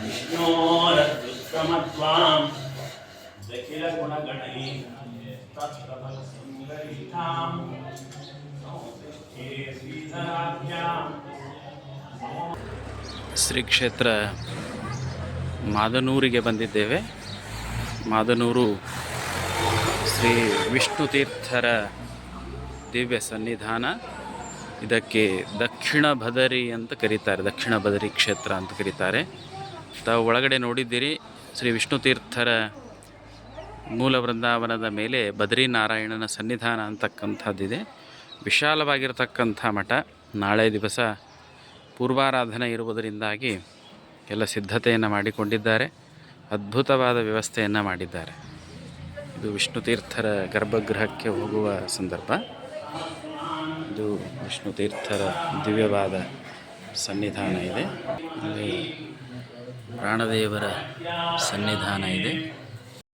विष्णोरत्युत्तमत्वाम् दखिलगुणगणैः तत्प्रभवसुन्दरीताम् नमोऽस्ते श्रीधराभ्याम् ಶ್ರೀ ಕ್ಷೇತ್ರ ಮಾದನೂರಿಗೆ ಬಂದಿದ್ದೇವೆ ಮಾದನೂರು ಶ್ರೀ ವಿಷ್ಣು ತೀರ್ಥರ ದಿವ್ಯ ಸನ್ನಿಧಾನ ಇದಕ್ಕೆ ದಕ್ಷಿಣ ಬದರಿ ಅಂತ ಕರೀತಾರೆ ದಕ್ಷಿಣ ಬದರಿ ಕ್ಷೇತ್ರ ಅಂತ ಕರೀತಾರೆ ತಾವು ಒಳಗಡೆ ನೋಡಿದ್ದೀರಿ, ಶ್ರೀ ವಿಷ್ಣು ತೀರ್ಥರ ಮೂಲ ವೃಂದಾವನದ ಮೇಲೆ ಬದ್ರಿನಾರಾಯಣನ ಸನ್ನಿಧಾನ ಅಂತಕ್ಕಂಥದ್ದಿದೆ. ವಿಶಾಲವಾಗಿರತಕ್ಕಂಥ ಮಠ. ನಾಳೆ ದಿವಸ ಪೂರ್ವಾರಾಧನೆ ಇರುವುದರಿಂದಾಗಿ ಎಲ್ಲ ಸಿದ್ಧತೆಯನ್ನು ಮಾಡಿಕೊಂಡಿದ್ದಾರೆ, ಅದ್ಭುತವಾದ ವ್ಯವಸ್ಥೆಯನ್ನು ಮಾಡಿದ್ದಾರೆ. ಇದು ವಿಷ್ಣು ತೀರ್ಥರ ಗರ್ಭಗೃಹಕ್ಕೆ ಹೋಗುವ ಸಂದರ್ಭ. ಇದು ವಿಷ್ಣು ತೀರ್ಥರ ದಿವ್ಯವಾದ ಸನ್ನಿಧಾನ ಇದೆ. ಅಲ್ಲಿ ಪ್ರಾಣದೇವರ ಸನ್ನಿಧಾನ ಇದೆ.